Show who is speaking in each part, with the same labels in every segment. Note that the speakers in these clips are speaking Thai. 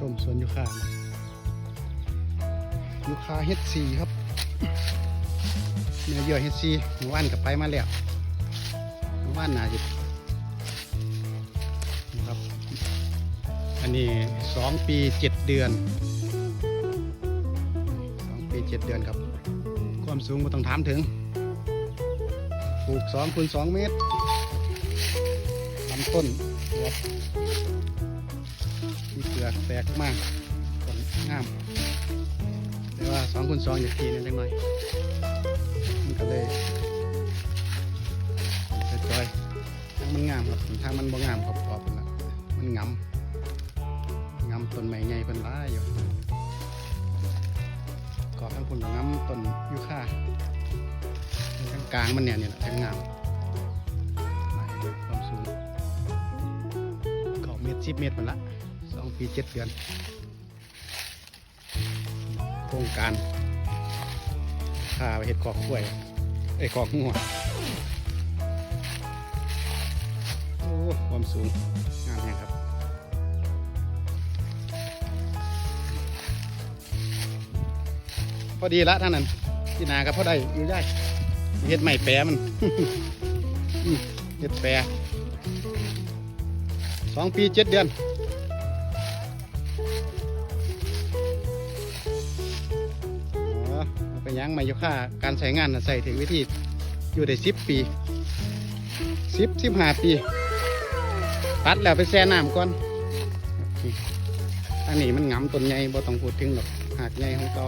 Speaker 1: ชมสวนยูคายูคาเฮดซีครับเนื้อเยื่อเฮดซีหมู่บ้านกับไปมาแล้วหมู่บ้านนาจินะครับ อันนี้สองปีเจ็ดเดือนสองปีเจ็ดเดือนครับ ความสูงไม่ต้องถามถึงปลูกสองคูณสองเมตรลำต้นหัว มีเปลือกแตกมากต้นงามแต่ว่าสองคูณสองอยู่ทีนึงจังหน่อยมันก็เลยจะจอยๆทางมันงามครับทางมันบ่งามครับพอเป็นละมันงำงำต้นไม้ใหญ่เป็นร้ายอยู่ก็ข้างคุณงำต้นยูคากลางกลางมันเนี่ยเนี่ยแหละแทงงามความสูงเก้าเมตรสิบเมตรมันละ สองปีเจ็ดเดือน โครงการพาไปเห็ดกอกกล้วยไอ้กอกงัวโอ้ความสูงงามแห่งครับพอดีละท่านนั้นที่นากับพอได้อยู่ได้เฮ็ดใหม่แปรมันเฮ็ดแปรสองปีเจ็ดเดือน อเอาไปยังไม่ยกค่าการใช้งานใส่ถึงวิธีอยู่ได้สิบปีสิบสิบห้าปีตัดแล้วไปแช่น้ำก่อนอันนี้มันงำต้นใหญ่บ่ต้องพูดถึงหรอกหากใหญ่ของเก่า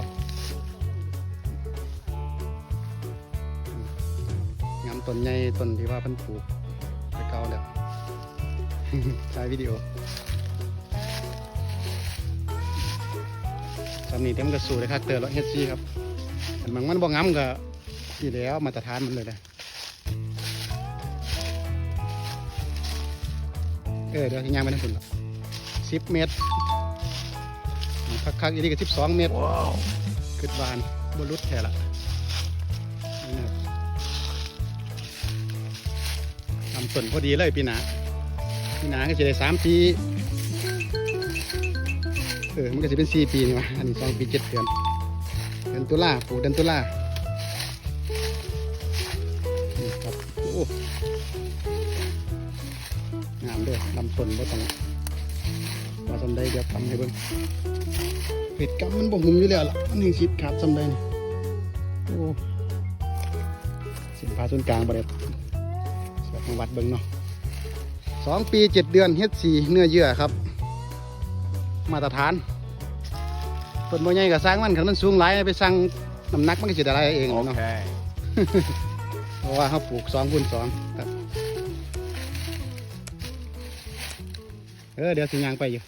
Speaker 1: งาต้นใหญ่ต้นที่ว่าเพิ่นปลูกไปเก่าแล้วถ่ายวิดีโอสำนีเต็มกระสูเลยครับเตอร์รถเฮดซี่ครับ มันมันบ่งามก็ที่แล้วมาตรฐานมันเลยนะเออเดี๋ยวที่ย่างไปนั่นคุณสิบเมตรคักๆอีนี่ก็สิบสองเมตรว้าวขึ้นบานบนรุดแท้ละนี่นะครับทำต้นพอดีเลยปีหนาปีหนาก็จะได้สามปีเออมันก็จะเป็นสี่ปีนี่วะอันนี้สองปีเจ็ดเดือนเดือนตุล่าปลูกเดือนตุล่านี่ครับโอ้งามด้วยลำต้นก็ต้องว่าสำได้เดี๋ยวทำให้เบิ่งเห็ดกำมันบ่หุ่มอยู่แล้วล่ะมันยังชิดขาดสำได้โอ้สินพาส่วนกลางบ่ได้เสือของวัดเบิงเนาะสองปีเจ็ดเดือนเฮ็ดสีเนื้อเยื่อครับ มาตรฐาน ต้นโมใหญ่ก็สร้างมันขันมันสูงหลายไปสร้างน้ำหนักมันก็จะได้เองเนาะ
Speaker 2: Okay.
Speaker 1: เพราะว่าเขาปลูกสองคูณสองครับ เออเดี๋ยวสิยางไปอยู่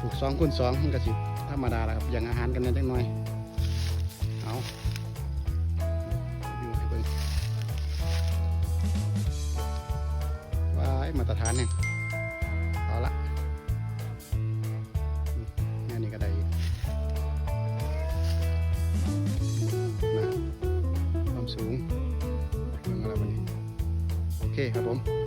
Speaker 1: ปลูกสองคูณสองมันก็สิธรรมดาแหละครับอย่างอาหารกันนิดหน่อย เอาอยู่ให้เบิ่งว้ายมาตรฐานเนี่ยเอาละ เคครับผม